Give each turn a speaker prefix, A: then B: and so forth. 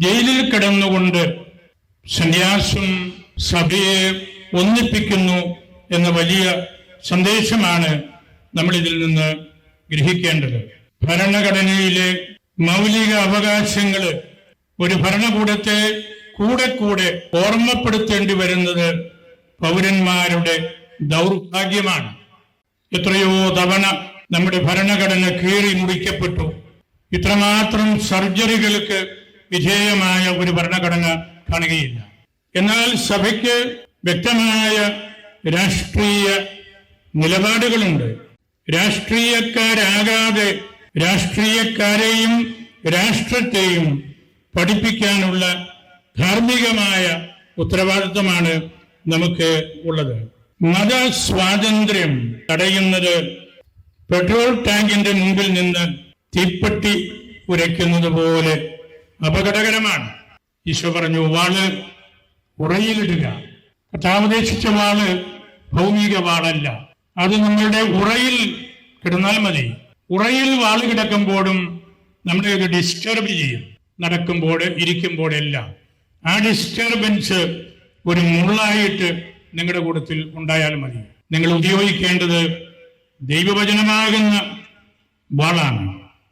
A: ജയിലിൽ കിടന്നുകൊണ്ട് സന്യാസം സഭയെ ഒന്നിപ്പിക്കുന്നു എന്ന വലിയ സന്ദേശമാണ് നമ്മൾ ഇതിൽ നിന്ന് ഗ്രഹിക്കേണ്ടത്. ഭരണഘടനയിലെ മൗലിക അവകാശങ്ങൾ ഒരു ഭരണകൂടത്തെ കൂടെ കൂടെ ഓർമ്മപ്പെടുത്തേണ്ടി വരുന്നത് പൗരന്മാരുടെ ദൗർഭാഗ്യമാണ്. എത്രയോ തവണ നമ്മുടെ ഭരണഘടന കീറി മുറിക്കപ്പെട്ടു. ഇത്രമാത്രം സർജറികൾക്ക് വിധേയമായ ഒരു ഭരണഘടന കാണുകയില്ല. എന്നാൽ സഭയ്ക്ക് വ്യക്തമായ രാഷ്ട്രീയ നിലപാടുകളുണ്ട്. രാഷ്ട്രീയക്കാരാകാതെ രാഷ്ട്രീയക്കാരെയും രാഷ്ട്രത്തെയും പഠിപ്പിക്കാനുള്ള ധാർമ്മികമായ ഉത്തരവാദിത്വമാണ് നമുക്ക് ഉള്ളത്. മത സ്വാതന്ത്ര്യം തടയുന്നത് പെട്രോൾ ടാങ്കിന്റെ മുമ്പിൽ നിന്ന് തീപ്പെട്ടി ഉരയ്ക്കുന്നത് പോലെ അപകടകരമാണ്. ഈശോ പറഞ്ഞു വാൾ ഉറയിലിടുക കഥാവദേശിച്ച വാൾ ഭൗമിക വാളല്ല. അത് നമ്മളുടെ ഉറയിൽ കിടന്നാൽ മതി. ഉറയിൽ വാൾ കിടക്കുമ്പോഴും നമ്മളെ ഡിസ്റ്റർബ് ചെയ്യും. നടക്കുമ്പോൾ ഇരിക്കുമ്പോഴെല്ലാം ആ ഡിസ്റ്റർബൻസ് ഒരു മുള്ളായിട്ട് നിങ്ങളുടെ കൂട്ടത്തിൽ ഉണ്ടായാൽ മതി. നിങ്ങൾ ഉപയോഗിക്കേണ്ടത് ദൈവവചനമാകുന്ന വാളാണ്.